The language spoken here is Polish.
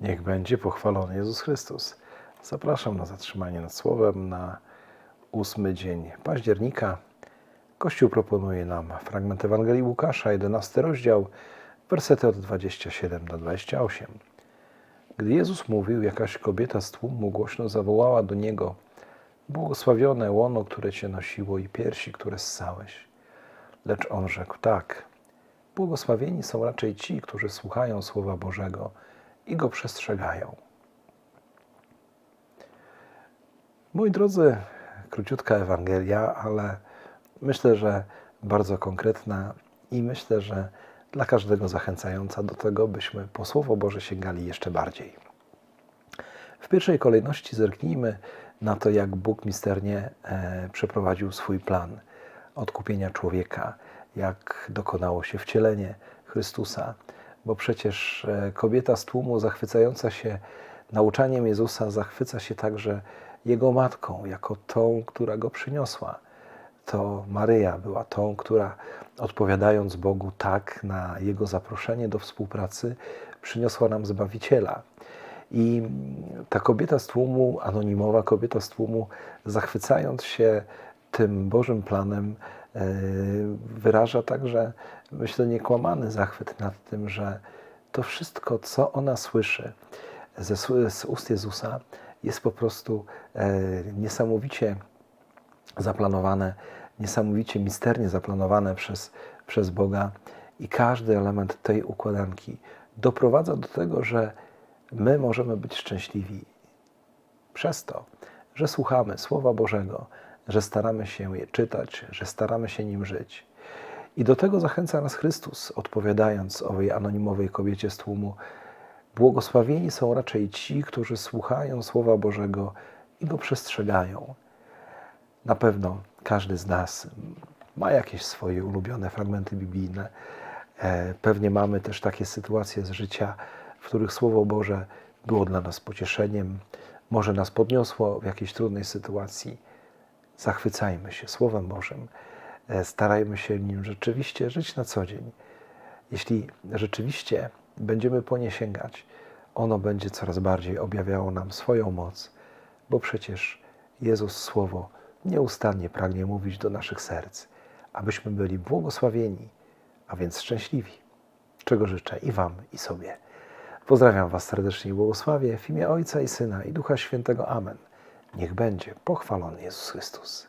Niech będzie pochwalony Jezus Chrystus. Zapraszam na zatrzymanie nad Słowem na ósmy dzień października. Kościół proponuje nam fragment Ewangelii Łukasza, 11 rozdział, wersety od 27 do 28. Gdy Jezus mówił, jakaś kobieta z tłumu głośno zawołała do Niego Błogosławione łono, które Cię nosiło i piersi, które ssałeś. Lecz On rzekł tak. Błogosławieni są raczej ci, którzy słuchają Słowa Bożego i go przestrzegają. Moi drodzy, króciutka Ewangelia, ale myślę, że bardzo konkretna i myślę, że dla każdego zachęcająca do tego, byśmy po Słowo Boże sięgali jeszcze bardziej. W pierwszej kolejności zerknijmy na to, jak Bóg misternie e, przeprowadził swój plan odkupienia człowieka, jak dokonało się wcielenie Chrystusa, bo przecież e, kobieta z tłumu zachwycająca się nauczaniem Jezusa zachwyca się także Jego matką, jako tą, która go przyniosła. To Maryja była tą, która odpowiadając Bogu tak na Jego zaproszenie do współpracy, przyniosła nam Zbawiciela. I ta kobieta z tłumu, anonimowa kobieta z tłumu, zachwycając się tym Bożym planem, e, wyraża także, myślę, niekłamany zachwyt nad tym, że to wszystko, co ona słyszy ze, z ust Jezusa, jest po prostu e, niesamowicie zaplanowane, niesamowicie misternie zaplanowane przez, przez Boga i każdy element tej układanki doprowadza do tego, że my możemy być szczęśliwi przez to, że słuchamy Słowa Bożego, że staramy się je czytać, że staramy się nim żyć. I do tego zachęca nas Chrystus, odpowiadając owej anonimowej kobiecie z tłumu. Błogosławieni są raczej ci, którzy słuchają Słowa Bożego i go przestrzegają. Na pewno każdy z nas ma jakieś swoje ulubione fragmenty biblijne. E, Pewnie mamy też takie sytuacje z życia, w których Słowo Boże było dla nas pocieszeniem, może nas podniosło w jakiejś trudnej sytuacji. Zachwycajmy się Słowem Bożym, e, starajmy się nim rzeczywiście żyć na co dzień. Jeśli rzeczywiście będziemy po nie sięgać, ono będzie coraz bardziej objawiało nam swoją moc, bo przecież Jezus Słowo nieustannie pragnie mówić do naszych serc, abyśmy byli błogosławieni, a więc szczęśliwi, czego życzę i Wam, i sobie. Pozdrawiam Was serdecznie i błogosławię w imię Ojca i Syna i Ducha Świętego. Amen. Niech będzie pochwalony Jezus Chrystus.